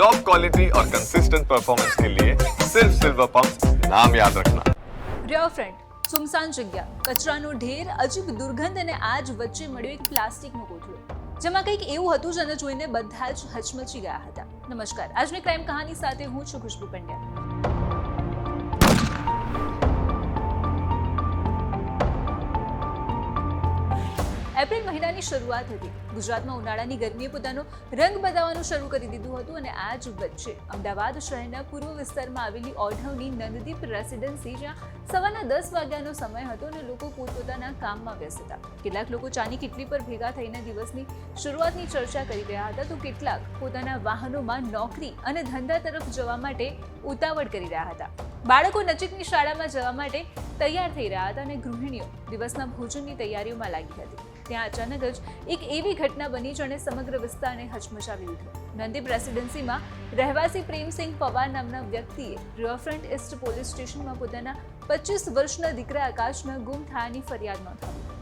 Top quality और consistent performance के लिए सिर्फ सिल्वर पंप नाम याद रखना રિયો ફ્રેન્ડ સુમસાન જગ્યા કચરાનો ઢેર અજીબ દુર્ગંધ અને આજ વચ્ચે મળ્યો એક પ્લાસ્ટિકનો કોથળો જેમાં કંઈક એવું હતું જેને જોઈને બધા જ હચમચી ગયા હતા નમસ્કાર આજની ક્રાઇમ કહાની સાથે હું છું ખુશ્બુ પંડ્યા એપ્રિલ મહિનાની શરૂઆત હતી. ગુજરાતમાં ઉનાળાની ગરમીએ પોતાનો રંગ બતાવવાનું શરૂ કરી દીધું હતું અને આ જ વચ્ચે અમદાવાદ શહેરના પૂર્વ વિસ્તારમાં આવેલી ઓઢવની નંદદીપ રેસિડેન્સી જ્યાં સવારના દસ વાગ્યાનો સમય હતો અને લોકો પોતપોતાના કામમાં વ્યસ્ત હતા. કેટલાક લોકો ચાની કીટલી પર ભેગા થઈને દિવસની શરૂઆતની ચર્ચા કરી રહ્યા હતા. તો કેટલાક પોતાના વાહનોમાં નોકરી અને ધંધા તરફ જવા માટે ઉતાવળ કરી રહ્યા હતા. બાળકો નજીકની શાળામાં જવા માટે તૈયાર થઈ રહ્યા હતા અને ગૃહિણીઓ દિવસના ભોજનની તૈયારીઓમાં લાગી હતી. ત્યાં અચાનક જ એક એવી ઘટના બની જેણે સમગ્ર વિસ્તારને હચમચાવી દીધો. નંદીપ રેસિડેન્સીમાં રહેવાસી પ્રેમસિંહ પવાર નામના વ્યક્તિએ રિવરફ્રન્ટ ઇસ્ટ પોલીસ સ્ટેશનમાં પોતાના પચીસ વર્ષના દીકરા આકાશના ગુમ થયાની ફરિયાદ નોંધાવી.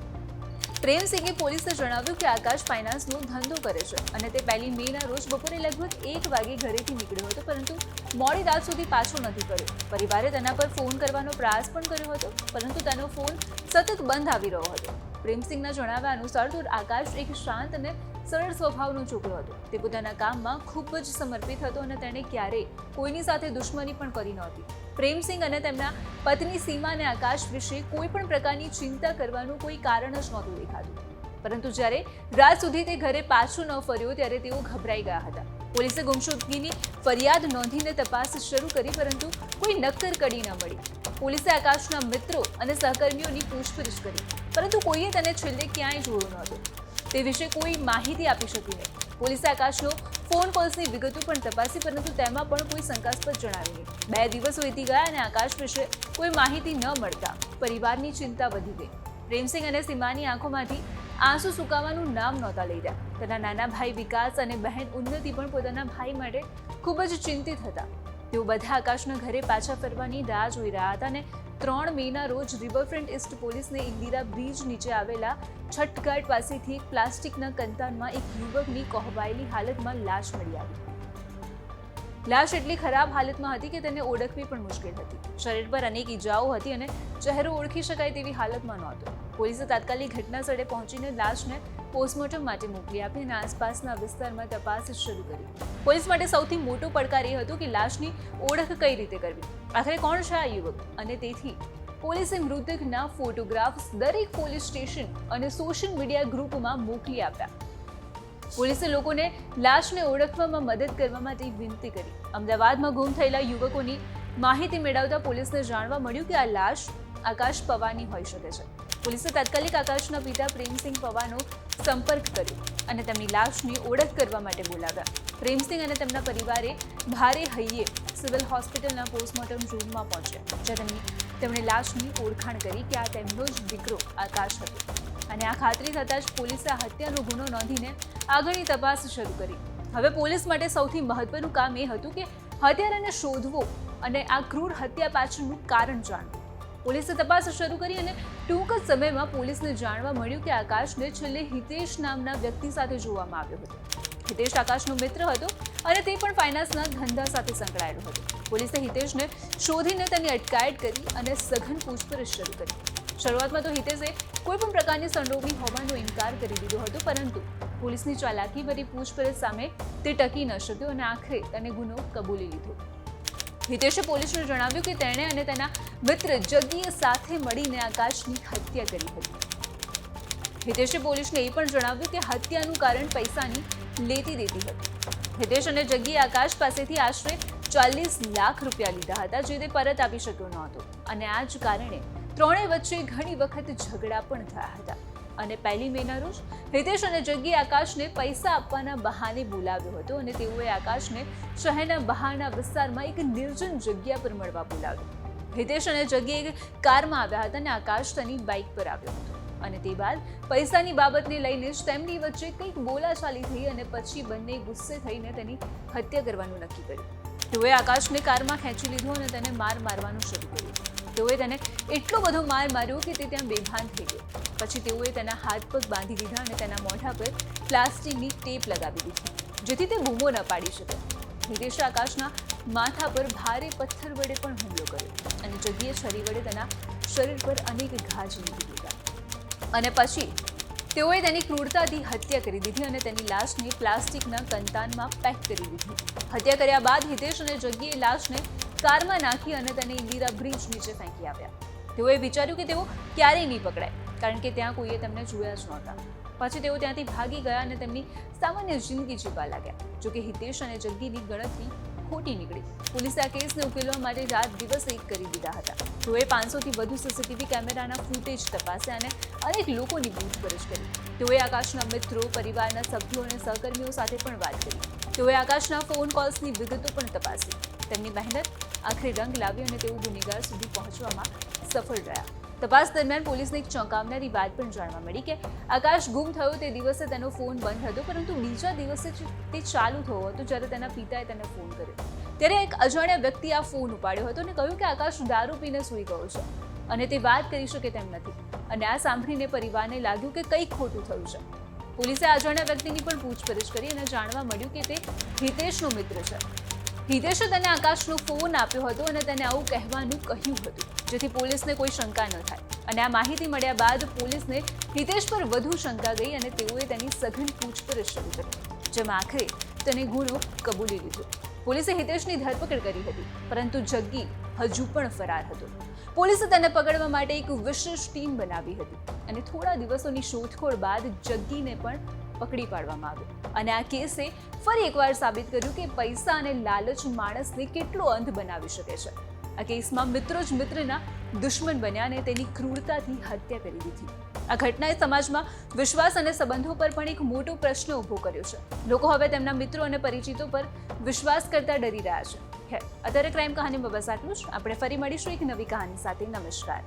પ્રેમસિંહે પોલીસે જણાવ્યું કે આકાશ ફાઇનાન્સનો ધંધો કરે છે અને તે પહેલી મેના રોજ બપોરે લગભગ એક વાગે ઘરેથી નીકળ્યો હતો, પરંતુ મોડી રાત સુધી પાછો નથી કર્યો પરિવારે તેના પર ફોન કરવાનો પ્રયાસ પણ કર્યો હતો, પરંતુ તેનો ફોન સતત બંધ આવી રહ્યો હતો. પ્રેમસિંહના જણાવ્યા અનુસાર તો આકાશ એક શાંત અને સરળ સ્વભાવનો છોકરો હતો. તે પોતાના કામમાં ખૂબ જ સમર્પિત હતો અને તેણે ક્યારેય કોઈની સાથે દુશ્મની પણ કરી નહોતી. પ્રેમસિંહ અને તેમના પત્ની સીમા અને આકાશ વિશે કોઈ પણ પ્રકારની ચિંતા કરવાનું કોઈ કારણ જ નહોતું દેખાતું. પરંતુ જ્યારે રાત સુધી તે ઘરે પાછું ન ફર્યો ત્યારે તેઓ ગભરાઈ ગયા હતા. પોલીસે ગુમશુદગીની ફરિયાદ નોંધીને તપાસ શરૂ કરી, પરંતુ કોઈ નક્કર કડી ન મળી. પોલીસે આકાશના મિત્રો અને સહકર્મીઓની પૂછપરછ કરી, પરંતુ કોઈએ તેને છેલ્લે ક્યાંય જોયો નહોતો. તે વિશે કોઈ માહિતી આપી શકી નહીં. પોલીસે આકાશનો ફોન કોલ્સની વિગતો પણ તપાસી, પરંતુ તેમાં પણ કોઈ શંકાસ્પદ જણાવી નહીં. બે દિવસ વીતી ગયા અને આકાશ વિશે કોઈ માહિતી ન મળતા પરિવારની ચિંતા વધી ગઈ. પ્રેમસિંહ અને સીમાની આંખોમાંથી આંસુ સુકાવાનું નામ નહોતા લઈ રહ્યા. તેના નાના ભાઈ વિકાસ અને બહેન ઉન્નતિ પણ પોતાના ભાઈ માટે ખૂબ જ ચિંતિત હતા. તેઓ બધા આકાશના ઘરે પાછા ફરવાની રાહ જોઈ રહ્યા હતા અને ત્રણ મેના રોજ રિવરફ્રન્ટ ઇસ્ટ પોલીસને ઇન્દિરા બ્રિજ નીચે આવેલા છઠઘાટ પાસેથી એક પ્લાસ્ટિકના કંતાનમાં એક યુવકની કોહવાયેલી હાલતમાં લાશ મળી આવી. લાશ એટલી ખરાબ હાલતમાં હતી કે તેને ઓળખવી પણ મુશ્કેલ હતી. શરીર પર અનેક ઈજાઓ હતી અને ચહેરો ઓળખી શકાય તેવી હાલતમાં નહોતો. પોલીસે તાત્કાલિક ઘટના પહોંચીને લાશને પોસ્ટમોર્ટમ માટે મોકલી આપી આસપાસના વિસ્તારમાં તપાસ શરૂ કરી. પોલીસ માટે સૌથી મોટો પડકાર એ હતો કે લાશની ઓળખ કઈ રીતે કરવી? આખરે કોણ છે આ યુવક? અને તેથી પોલીસે મૃતકના ફોટોગ્રાફ્સ દરેક પોલીસ સ્ટેશન અને સોશિયલ મીડિયા ગ્રુપમાં મોકલી આપ્યા. પોલીસે લોકોને લાશને ઓળખવામાં મદદ કરવા માટે વિનંતી કરી. અમદાવાદમાં ગુમ થયેલા યુવકોની માહિતી મેળવતા પોલીસને જાણવા મળ્યું કે આ લાશ આકાશ પવાની હોઈ શકે છે. પોલીસે તાત્કાલિક આકાશના પિતા પ્રેમસિંહ પવાનો સંપર્ક કર્યો અને તેમની લાશની ઓળખ કરવા માટે બોલાવ્યા. પ્રેમસિંહ અને તેમના પરિવારે ભારે હૈયે સિવિલ હોસ્પિટલના પોસ્ટમોર્ટમ રૂમમાં પહોંચ્યા, જ્યાં તેમની તેમણે લાશની ઓળખાણ કરી કે આ તેમનો જ દીકરો આકાશ હતો. અને આ ખાતરી થતાં જ પોલીસે હત્યાનો ગુનો નોંધીને આગળની તપાસ શરૂ કરી. હવે પોલીસ માટે સૌથી મહત્વનું કામ એ હતું કે હત્યારાને શોધવો અને આ ક્રૂર હત્યા પાછળનું કારણ જાણવું. પોલીસે તપાસ શરૂ કરી અને ટૂંક જ સમયમાં પોલીસને જાણવા મળ્યું કે આકાશને છેલ્લે હિતેશ નામના વ્યક્તિ સાથે જોવામાં આવ્યો હતો. હિતેશ આકાશનો મિત્ર હતો અને તે પણ ફાઇનાન્સના ધંધા સાથે સંકળાયેલો હતો. પોલીસે હિતેશને શોધીને તેની અટકાયત કરી અને સઘન પૂછપરછ શરૂ કરી. શરૂઆતમાં તો હિતેશે કોઈ પણ પ્રકારની સંડોવણી હોવાનો ઇનકાર કરી દીધો હતો, પરંતુ પોલીસની ચાલાકી ભરી પૂછપરછ સામે તે ટકી ન શક્યો અને આખરે તેને ગુનો કબૂલી લીધો. હિતેશે પોલીસને જણાવ્યું કે તેણે અને તેના મિત્ર જગ્ગીએ સાથે મળીને આકાશની હત્યા કરી હતી. હિતેશે પોલીસને એ પણ જણાવ્યું કે હત્યાનું કારણ પૈસાની લેતી દેતી હતી. હિતેશ અને જગ્ગીએ આકાશ પાસેથી આશરે ચાલીસ લાખ રૂપિયા લીધા હતા, જે તે પરત આપી શક્યો ન હતો. અને આ જ કારણે ત્રણેય વચ્ચે ઘણી વખત ઝઘડા પણ થયા હતા. અને પહેલી મેના રોજ હિતેશ અને જગ્ગી આકાશને પૈસા આપવાના બહાને બોલાવ્યો હતો અને તેઓએ આકાશને શહેરના બહારના વિસ્તારમાં એક નિર્જન જગ્યા પર મળવા બોલાવ્યો. હિતેશ અને જગ્ગી કારમાં આવ્યા હતા અને આકાશ તેની બાઇક પર આવ્યો હતો. અને તે બાદ પૈસાની બાબતને લઈને જ તેમની વચ્ચે કંઈક બોલાચાલી થઈ અને પછી બંને ગુસ્સે થઈને તેની હત્યા કરવાનું નક્કી કર્યું. તેઓએ આકાશને કારમાં ખેંચી લીધો અને તેને માર મારવાનું શરૂ કર્યું. તેઓએ તેને એટલો બધો માર માર્યો કે તે ત્યાં બેભાન થઈ ગયો. પછી તેઓએ તેના હાથ પગ બાંધી દીધા અને તેના મોઢા પર પ્લાસ્ટિકની ટેપ લગાવી દીધી, જેથી તે બૂમો ન પાડી શકે. હિતેશ આકાશના માથા પર ભારે પથ્થર વડે પણ હુમલો કર્યો અને જગ્યાએ છરી વડે તેના શરીર પર અનેક ઘા જીવી દીધા. અને પછી તેઓએ તેની ક્રૂરતાથી હત્યા કરી દીધી અને તેની લાશને પ્લાસ્ટિકના કંતાનમાં પેક કરી દીધી. હત્યા કર્યા બાદ હિતેશ અને જગ્યાએ લાશને કારમાં નાખી અને તેને ઇન્દિરા બ્રિજ નીચે ફેંકી આવ્યા. તેઓએ વિચાર્યું કે તેઓ ક્યારેય નહીં પકડાય, કારણ કે ત્યાં કોઈએ તેમને જોયા જ નહોતા. પછી તેઓ ત્યાંથી ભાગી ગયા અને તેમની સામાન્ય જિંદગી જીવવા લાગ્યા. જોકે હિતેશ અને જગ્ગીની ગણતરી ખોટી નીકળી. પોલીસે આ કેસને ઉકેલવા માટે રાત દિવસ એક કરી દીધા હતા. તેઓએ પાંચસોથી વધુ સીસીટીવી કેમેરાના ફૂટેજ તપાસ્યા અને અનેક લોકોની પૂછપરછ કરી. તેઓએ આકાશના મિત્રો, પરિવારના સભ્યો અને સહકર્મીઓ સાથે પણ વાત કરી. તેઓએ આકાશના ફોન કોલ્સની વિગતો પણ તપાસી. તેમની મહેનત આખરે રંગ લાવી અને તેઓ ગુનેગાર સુધી પહોંચવામાં સફળ રહ્યા. તપાસ દરમિયાન પોલીસને એક ચોંકાવનારી વાત પણ જાણવા મળી કે આકાશ ગુમ થયો તે દિવસે તેનો ફોન બંધ હતો, પરંતુ બીજા દિવસે તે ચાલુ થયો હતો જ્યારે તેના પિતાએ તેને ફોન કર્યો. ત્યારે એક અજાણ્યા વ્યક્તિ આ ફોન ઉપાડ્યો હતો અને કહ્યું કે આકાશ દારૂ પીને સૂઈ ગયો છે અને તે વાત કરી શકે તેમ નથી. અને આ સાંભળીને પરિવારને લાગ્યું કે કંઈક ખોટું થયું છે. પોલીસે અજાણ્યા વ્યક્તિની પણ પૂછપરછ કરી અને જાણવા મળ્યું કે તે હિતેશનો મિત્ર છે. હિતેશે તેને આકાશનો ફોન આપ્યો હતો અને તેને આવું કહેવાનું કહ્યું હતું, જેથી પોલીસને કોઈ શંકા ન થાય. અને આ માહિતી મળ્યા બાદ પોલીસને હિતેશ પર વધુ શંકા ગઈ અને તેઓએ તેની સઘન પૂછપરછ શરૂ કરી, જેમાં આખરે તેને ગુનો કબૂલી લીધો. પોલીસે હિતેશની ધરપકડ કરી હતી, પરંતુ જગ્ગી હજુ પણ ફરાર હતો. પોલીસે તેને પકડવા માટે એક વિશેષ ટીમ બનાવી હતી અને થોડા દિવસોની શોધખોળ બાદ જગ્ગીને પણ પકડી પાડવામાં આવ્યો. અને આ કેસે ફરી એકવાર સાબિત કર્યું કે પૈસા અને લાલચ માણસને કેટલો અંધ બનાવી શકે છે. આ કેસમાં મિત્રો જ મિત્રના દુશ્મન બન્યા અને તેની ક્રૂરતાથી હત્યા કરી દીધી. આ ઘટનાએ સમાજમાં વિશ્વાસ અને સંબંધો પર પણ એક મોટો પ્રશ્ન ઊભો કર્યો છે. લોકો હવે તેમના મિત્રો અને પરિચિતો પર વિશ્વાસ કરતા ડરી રહ્યા છે. અત્યારે ક્રાઇમ કહાનીમાં બસ આટલું જ. આપણે ફરી મળીશું એક નવી કહાની સાથે. નમસ્કાર.